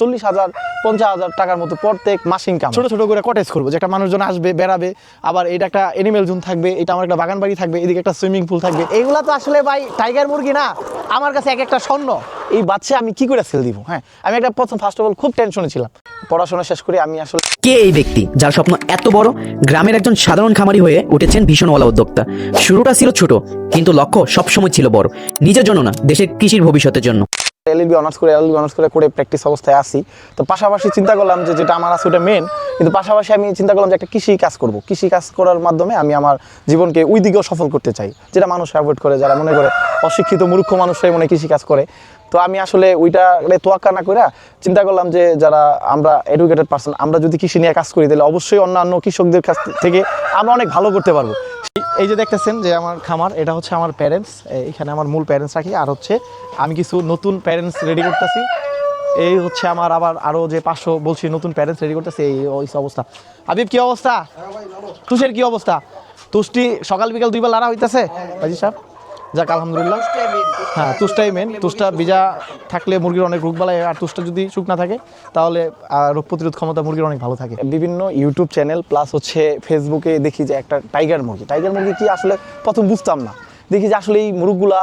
চল্লিশ হাজার পঞ্চাশ হাজার টাকার মতো প্রত্যেক মাস ইনকাম ছোট ছোট করে কটেজ করব যে একটা মানুষজন আসবে বেড়াবে আবার এটা একটা এনিমেল জোন থাকবে এটা আমার একটা বাগান বাড়ি থাকবে এদিকে একটা সুইমিং পুল থাকবে। এইগুলা তো আসলে ভাই টাইগার মুরগি না আমার কাছে এক একটা স্বর্ণ। এই বাচ্চা আমি কি করে সেল দিব হ্যাঁ? আমি একটা প্রথম ফার্স্ট অফ অল খুব টেনশনে ছিলাম। পড়াশোনা শেষ করে আমি আসলে কে এই ব্যক্তি যার স্বপ্ন এত বড়? গ্রামের একজন সাধারণ খামারি হয়ে উঠেছেন ভীষণওয়ালা উদ্যোক্তা। শুরুটা ছিল ছোট কিন্তু লক্ষ্য সবসময় ছিল বড়। নিজের জন্য না দেশের কৃষির ভবিষ্যতের জন্য। এলএলবি অনার্স করে এলএলবি অনার্স করে করে প্র্যাকটিস অবস্থায় আসি তো পাশাপাশি চিন্তা করলাম যে যেটা আমার আছে ওটা মেন কিন্তু পাশাপাশি আমি চিন্তা করলাম যে একটা কৃষি কাজ করব। কৃষি কাজ করার মাধ্যমে আমি আমার জীবনকে ওই দিকেও সফল করতে চাই, যেটা মানুষ অ্যাভয়েড করে, যারা মনে করে অশিক্ষিত, মূর্খ মানুষরাই মনে কৃষি কাজ করে। তো আমি আসলে ওইটা তোয়াক্কা না করে চিন্তা করলাম যে যারা আমরা এডুকেটেড পার্সন আমরা যদি কৃষি নিয়ে কাজ করি, তাহলে অবশ্যই অন্যান্য কৃষকদের কাছ থেকে আমরা অনেক ভালো করতে পারব। এই যে দেখতেছেন যে আমার খামার, এটা হচ্ছে আমার প্যারেন্টস এখানে আমার মূল প্যারেন্টস রাখি। আর হচ্ছে আমি কিছু নতুন প্যারেন্টস রেডি করতেছি। এই হচ্ছে আমার আবার আরও যে পাঁচশো বলছি নতুন প্যারেন্টস রেডি করতেছি, এই অবস্থা। আবিব কি অবস্থা? তুষের কি অবস্থা? তুষ্টি সকাল বিকাল দুইবার লাড়া হইতেছে? বাজি সাহেব? যাক, আলহামদুলিল্লাহ। হ্যাঁ তুষটাই মেন তুষটা, ভিজা থাকলে মুরগির অনেক রোগ বালাই, আর তুষটা যদি শুকনা থাকে, তাহলে রোগ প্রতিরোধ ক্ষমতা মুরগির অনেক ভালো থাকে। বিভিন্ন ইউটিউব চ্যানেল প্লাস হচ্ছে ফেসবুকে দেখি যে একটা টাইগার মুরগি। টাইগার মুরগি কি আসলে প্রথম বুঝতাম না। দেখি যে আসলে এই মুরগগুলা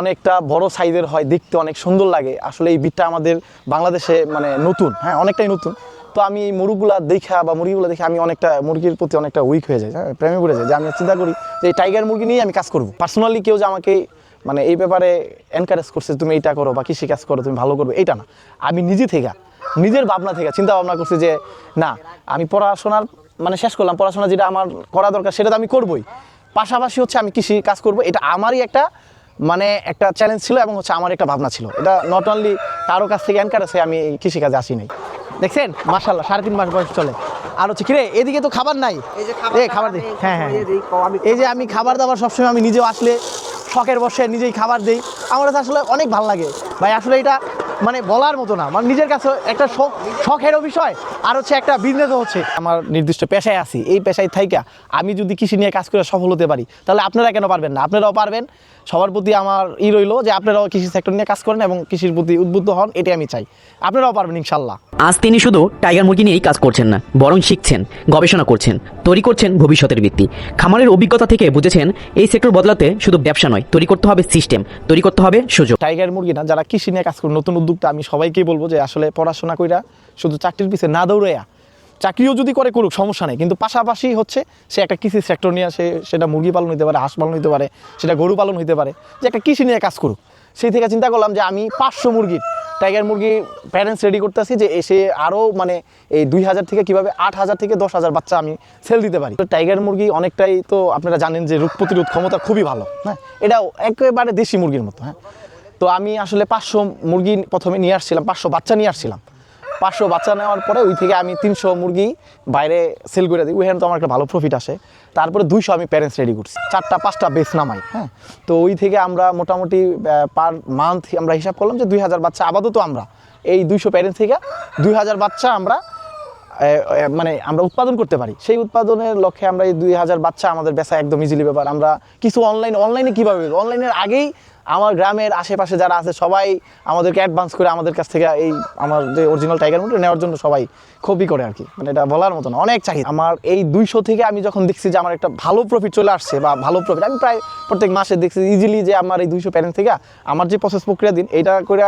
অনেকটা বড় সাইজের হয়, দেখতে অনেক সুন্দর লাগে। আসলে এই বিটটা আমাদের বাংলাদেশে মানে নতুন হ্যাঁ অনেকটাই নতুন। তো আমি এই মুরগগুলা দেখা বা মুরগিগুলো দেখে আমি অনেকটা, মুরগির প্রতি অনেকটা উইক হয়ে যাই হ্যাঁ? প্রেমে পড়ে যাই, যে আমি চিন্তা করি যে এই টাইগার মুরগি নিয়ে আমি কাজ করব। পার্সোনালি কেউ যে আমাকে মানে এই ব্যাপারে এনকারেজ করছে, তুমি এইটা করো বা কৃষি কাজ করো, তুমি ভালো করবে, এইটা না। আমি নিজে থেকে, নিজের ভাবনা থেকে চিন্তা ভাবনা করছি যে, না, আমি পড়াশোনার মানে শেষ করলাম, পড়াশোনা যেটা আমার করা দরকার সেটা তো আমি করবই। পাশাপাশি হচ্ছে আমি কৃষি কাজ করব, এটা আমারই একটা মানে একটা চ্যালেঞ্জ ছিল এবং হচ্ছে আমার একটা ভাবনা ছিল। এটা নট অনলি কারও কাছ থেকে এনকারেজ হয়ে আমি কৃষিকাজে আসি নাই। দেখছেন? মাশাল্লাহ সাড়ে তিন মাস বয়স চলে। আর হচ্ছে কিরে এদিকে তো খাবার নাই। এই খাবার দিই হ্যাঁ হ্যাঁ। এই যে আমি এই যে আমি খাবার দাবার সবসময় আমি নিজেও আসলে শখের বসে নিজেই খাবার দিই। আমার কাছে আসলে অনেক ভালো লাগে। ভাই আসলে এটা মানে বলার মতো না। মানে নিজের কাছে একটা শখ শখেরও বিষয় আর হচ্ছে একটা বিজনেসও হচ্ছে। আমার নির্দিষ্ট পেশায় আছি এই পেশায় থাইকা আমি যদি কৃষি নিয়ে কাজ করে সফল হতে পারি তাহলে আপনারা কেন পারবেন না? আপনারাও পারবেন। সবার প্রতি আমার ই রইল যে আপনারাও কৃষি সেক্টর নিয়ে কাজ করেন এবং কৃষির প্রতি উদ্বুদ্ধ হন এটাই আমি চাই। আপনারাও পারবেন ইনশাল্লাহ। আজ তিনি শুধু টাইগার মুরগি নিয়েই কাজ করছেন না বরং শিখছেন গবেষণা করছেন তৈরি করছেন ভবিষ্যতের ভিত্তি। খামারের অভিজ্ঞতা থেকে বুঝেছেন এই সেক্টর বদলাতে শুধু ব্যবসা নয় তৈরি করতে হবে সিস্টেম তৈরি করতে হবে সুযোগ। টাইগার মুরগি না যারা কৃষি নিয়ে কাজ করে নতুন উদ্যোক্তা আমি সবাইকেই বলব যে আসলে পড়াশোনা কইরা শুধু চাকরির পিছিয়ে না দৌড়াইয়া চাকরিও যদি করে করুক, সমস্যা নেই। কিন্তু পাশাপাশি হচ্ছে সে একটা কৃষি সেক্টর নিয়ে সে সেটা মুরগি পালন হতে পারে, হাঁস পালন হতে পারে, সেটা গরু পালন হতে পারে, যে একটা কৃষি নিয়ে কাজ করুক। সেই থেকে চিন্তা করলাম যে আমি পাঁচশো মুরগির টাইগার মুরগি প্যারেন্টস রেডি করতেছি যে এসে আরও মানে এই দুই হাজার থেকে কীভাবে আট হাজার থেকে দশ হাজার বাচ্চা আমি সেল দিতে পারি। তো টাইগার মুরগি অনেকটাই তো আপনারা জানেন যে রোগ প্রতিরোধ ক্ষমতা খুবই ভালো হ্যাঁ? এটাও একেবারে দেশি মুরগির মতো হ্যাঁ? তো আমি আসলে পাঁচশো মুরগি প্রথমে নিয়ে আসছিলাম, পাঁচশো বাচ্চা নিয়ে আসছিলাম। পাঁচশো বাচ্চা নেওয়ার পরে ওই থেকে আমি তিনশো মুরগি বাইরে সেল করে দিই। ওইখানে তো আমার একটা ভালো প্রফিট আসে। তারপরে দুইশো আমি প্যারেন্টস রেডি করছি। চারটা, পাঁচটা বেস নামাই হ্যাঁ? তো ওই থেকে আমরা মোটামুটি পার মান্থ আমরা হিসাব করলাম যে দুই হাজার বাচ্চা আপাতত আমরা। এই দুইশো প্যারেন্টস থেকে দুই হাজার বাচ্চা আমরা মানে আমরা উৎপাদন করতে পারি। সেই উৎপাদনের লক্ষ্যে আমরা এই দুই হাজার বাচ্চা আমাদের বেচা একদম ইজিলি ব্যাপার। আমরা কিছু অনলাইন অনলাইনে কীভাবে অনলাইনের আগেই আমার গ্রামের আশেপাশে যারা আছে, সবাই আমাদেরকে অ্যাডভান্স করে আমাদের কাছ থেকে এই আমার যে অরিজিনাল টাইগার মুরগি নেওয়ার জন্য সবাই খুবই করে আর কি মানে এটা বলার মতো না, অনেক চাহিদা। আমার এই দুইশো থেকে আমি যখন দেখছি যে আমার একটা ভালো প্রফিট চলে আসছে বা ভালো প্রফিট আমি প্রায় প্রত্যেক মাসে দেখছি ইজিলি যে আমার এই দুইশো প্যারেন্ট থেকে আমার যে প্রসেস প্রক্রিয়া দিন এটা করে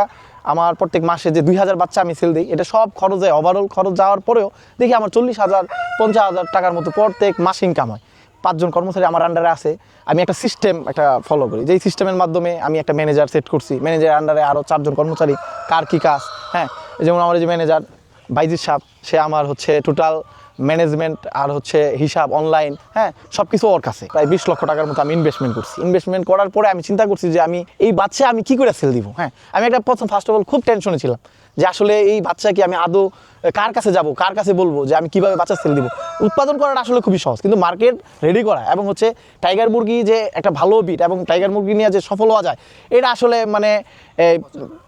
আমার প্রত্যেক মাসে যে দুই হাজার বাচ্চা আমি সেল দিই, এটা সব খরচ যায় ওভারঅল খরচ যাওয়ার পরেও দেখি আমার চল্লিশ হাজার, পঞ্চাশ হাজার টাকার মতো প্রত্যেক মাস ইনকাম হয়। পাঁচজন কর্মচারী আমার আন্ডারে আছে, আমি একটা সিস্টেম একটা ফলো করি। যেই সিস্টেমের মাধ্যমে আমি একটা ম্যানেজার সেট করছি। ম্যানেজারের আন্ডারে আরও চারজন কর্মচারী, কার কী কাজ হ্যাঁ? যেমন আমার যে ম্যানেজার বাইজির সাহেব সে আমার হচ্ছে টোটাল ম্যানেজমেন্ট আর হচ্ছে হিসাব অনলাইন হ্যাঁ সব কিছু ওর কাছে। প্রায় বিশ লক্ষ টাকার মতো আমি ইনভেস্টমেন্ট করছি। ইনভেস্টমেন্ট করার পরে আমি চিন্তা করছি যে আমি এই বাচ্চা আমি কি করে সেল দিব? হ্যাঁ আমি একটা প্রথম ফার্স্ট অফ অল খুব টেনশনে ছিলাম যে আসলে এই বাচ্চা কি আমি আদৌ কার কাছে যাব, কার কাছে বলব যে আমি কীভাবে বাচ্চা সেল দিব? উৎপাদন করাটা আসলে খুবই সহজ, কিন্তু মার্কেট রেডি করা এবং হচ্ছে টাইগার মুরগি যে একটা ভালো বিট এবং টাইগার মুরগি নিয়ে যে সফল হওয়া যায়, এটা আসলে মানে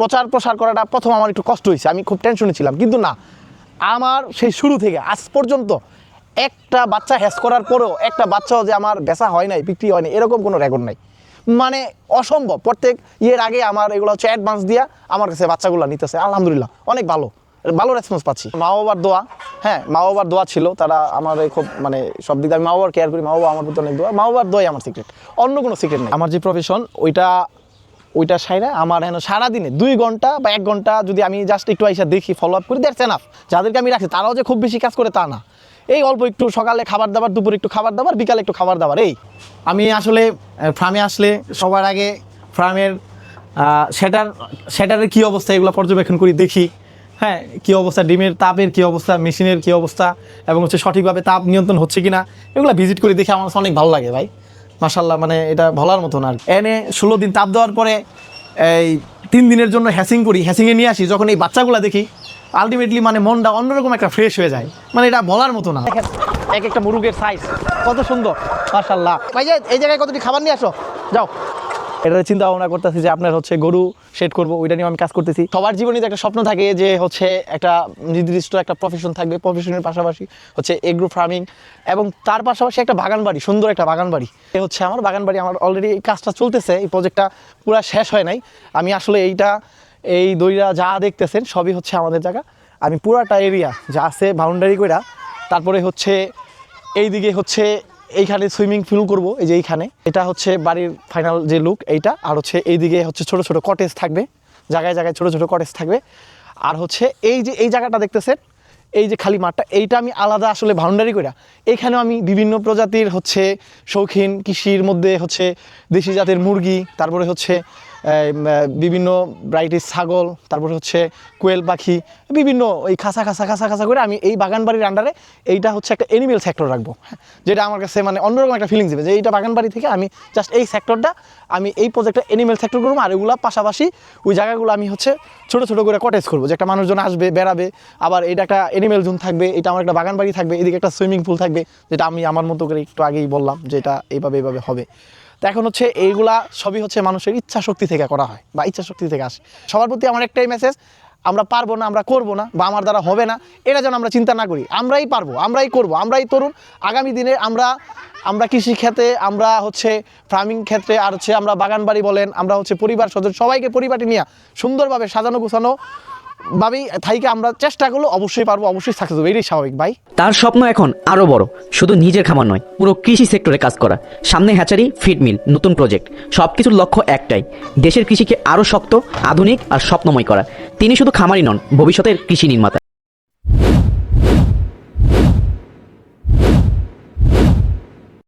প্রচার প্রসার করাটা প্রথম আমার একটু কষ্ট হয়েছে। আমি খুব টেনশনে ছিলাম, কিন্তু না আমার সেই শুরু থেকে, আজ পর্যন্ত একটা বাচ্চা হ্যাস করার পরেও একটা বাচ্চাও যে আমার বেচা হয় নাই, বিক্রি হয় নাই, এরকম কোনো রেকর্ড নাই। মানে অসম্ভব, প্রত্যেক ইয়ের আগে আমার এগুলো হচ্ছে অ্যাডভান্স দিয়া আমার কাছে বাচ্চাগুলো নিতেছে, আলহামদুলিল্লাহ, অনেক ভালো ভালো রেসপন্স পাচ্ছি। মা বাবার দোয়া হ্যাঁ মা বাবার দোয়া ছিল, তারা আমার খুব মানে সব দিক আমি মা বাবার কেয়ার করি, মা বাবা আমার প্রতি অনেক দোয়া, মা বাবার দোয়াই আমার সিক্রেট অন্য কোনো সিক্রেট নেই। আমার যে প্রফেশন ওইটা ওইটা সাইরা আমার হেন সারাদিনে দুই ঘণ্টা বা এক ঘণ্টা যদি আমি জাস্ট একটু আইসা দেখি ফলো আপ করি দ্যাটস এনাফ যাদেরকে আমি রাখি তারাও যে খুব বেশি কাজ করে তা না। এই অল্প একটু সকালে খাবার দাবার, দুপুরে একটু খাবার দাবার, বিকালে একটু খাবার দাবার, এই। আমি আসলে ফার্মে আসলে সবার আগে ফার্মের সেটার, সেটারের কী অবস্থা এগুলো পর্যবেক্ষণ করি, দেখি। হ্যাঁ কী অবস্থা, ডিমের তাপের কী অবস্থা, মেশিনের কী অবস্থা, এবং হচ্ছে সঠিকভাবে তাপ নিয়ন্ত্রণ হচ্ছে কি না এগুলো ভিজিট করে, দেখে আমার অনেক ভালো লাগে ভাই। মাসাল্লাহ মানে এটা ভলার মতো না এনে ষোলো দিন তাপ দেওয়ার পরে এই তিন দিনের জন্য হ্যাসিং করি হ্যাসিংয়ে নিয়ে আসি, যখন এই বাচ্চাগুলো দেখি আলটিমেটলি মানে মনটা অন্যরকম একটা ফ্রেশ হয়ে যায়। মানে এটা বলার মতো না। এক একটা মুরুগের সাইজ কত সুন্দর মাসাল্লাহ এই জায়গায় কতটি খাবার নিয়ে আসো? যাও। এটা চিন্তা ভাবনা করতেছি যে আপনার হচ্ছে গরু সেট করব, ওইটা নিয়ে আমি কাজ করতেছি। সবার জীবনে একটা স্বপ্ন থাকে যে হচ্ছে একটা নির্দিষ্ট একটা প্রফেশন থাকবে প্রফেশনের পাশাপাশি হচ্ছে এগ্রো ফার্মিং এবং তার পাশাপাশি একটা বাগান বাড়ি, সুন্দর একটা বাগান বাড়ি। এ হচ্ছে আমার বাগান বাড়ি, আমার অলরেডি এই কাজটা চলতেছে, এই প্রজেক্টটা পুরো শেষ হয় নাই। আমি আসলে এইটা, এই দইরা যা দেখতেছেন সবই হচ্ছে আমাদের জায়গা। আমি পুরাটা এরিয়া যা আছে বাউন্ডারি কইরা, তারপরে হচ্ছে এইদিকে হচ্ছে এইখানে সুইমিং পুল করব, এই যে এইখানে। এটা হচ্ছে বাড়ির ফাইনাল যে লুক এইটা। আর হচ্ছে এইদিকে হচ্ছে ছোট ছোট কটেজ থাকবে। জায়গায় জায়গায় ছোট ছোট কটেজ থাকবে। আর হচ্ছে এই যে, এই জায়গাটা দেখতেছেন, এই যে খালি মাঠটা, এইটা আমি আলাদা আসলে বাউন্ডারি করা এইখানেও আমি বিভিন্ন প্রজাতির হচ্ছে শৌখিন কৃষির মধ্যে হচ্ছে দেশি জাতের মুরগি, তারপরে হচ্ছে বিভিন্ন ব্রাইটিস ছাগল তারপরে হচ্ছে কোয়েল পাখি বিভিন্ন ওই খাসা খাসা খাসা খাসা করে আমি এই বাগান বাড়ির আন্ডারে এইটা হচ্ছে একটা এনিমেল সেক্টর রাখব হ্যাঁ, যেটা আমার কাছে মানে অন্যরকম একটা ফিলিংস দেবে যে এইটা বাগান বাড়ি থেকে আমি জাস্ট এই সেক্টরটা আমি এই প্রজেক্টটা এনিমেল সেক্টর করব আর এগুলো পাশাপাশি ওই জায়গাগুলো আমি হচ্ছে ছোটো ছোটো করে কটেজ করব যে একটা মানুষজন আসবে বেড়াবে আবার এটা একটা এনিমেল জোন থাকবে এটা আমার একটা বাগান বাড়ি থাকবে এদিকে একটা সুইমিং পুল থাকবে যেটা আমি আমার মতো করে একটু আগেই বললাম যে এটা এইভাবে এইভাবে হবে। তো এখন হচ্ছে এইগুলা সবই হচ্ছে মানুষের ইচ্ছা শক্তি থেকে করা হয় বা ইচ্ছা শক্তি থেকে আসে। সবার প্রতি আমার একটাই মেসেজ আমরা পারব না, আমরা করব না বা আমার দ্বারা হবে না, এটা যেন আমরা চিন্তা না করি। আমরাই পারব, আমরাই করব, আমরাই তরুণ। আগামী দিনে আমরা আমরা কৃষি ক্ষেত্রে, আমরা হচ্ছে ফার্মিং ক্ষেত্রে আর হচ্ছে আমরা বাগান বাড়ি বলেন, আমরা হচ্ছে পরিবার সদস্য সবাইকে পরিবারটি নিয়ে সুন্দরভাবে সাজানো গুছানো ভাবেই থাইকে আমরা চেষ্টা করলে অবশ্যই পারব, অবশ্যই সাকসেস হবে। এটাই স্বাভাবিক, ভাই। তার স্বপ্ন এখন আরও বড়। শুধু নিজের খামার নয়, পুরো কৃষি সেক্টরে কাজ করা। সামনে হ্যাচারি ফিড মিল নতুন প্রজেক্ট সব কিছুর লক্ষ্য একটাই, দেশের কৃষিকে আরও শক্ত, আধুনিক আর স্বপ্নময় করা। তিনি শুধু খামারই নন, ভবিষ্যতের কৃষি নির্মাতা।